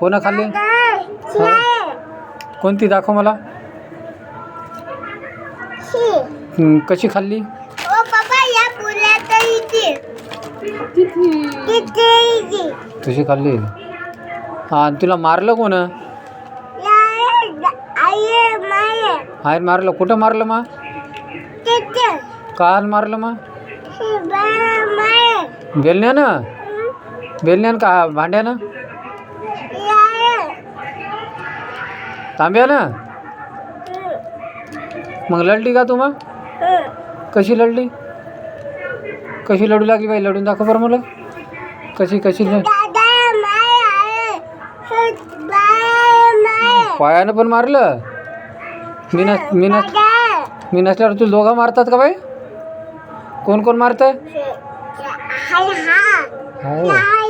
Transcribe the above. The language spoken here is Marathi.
कोणा खाल्ली? कोणती दाखव मला. हं, कशी खाल्ली? ओ बाबा या पुण्यात इथे तिथे इथे कशी खाल्ली. हा आणि तुला मारलं कोण? आई माये आहे. मारलं. कुठं मारलं मग? तिथे काल मारलं मग? माये बेलण्यानं? बेलण्यानं का? भांड्यानं? तांब्यानं मग लढली का तू मग? कशी लढली? कशी लढू लागली बाई? लढून दाखव बरं मला. कशी कशी पायानं पण मारलं. मी नस मी नस मी नसल्यावर तुला दोघं मारतात का बाई? कोण कोण मारतं हा हा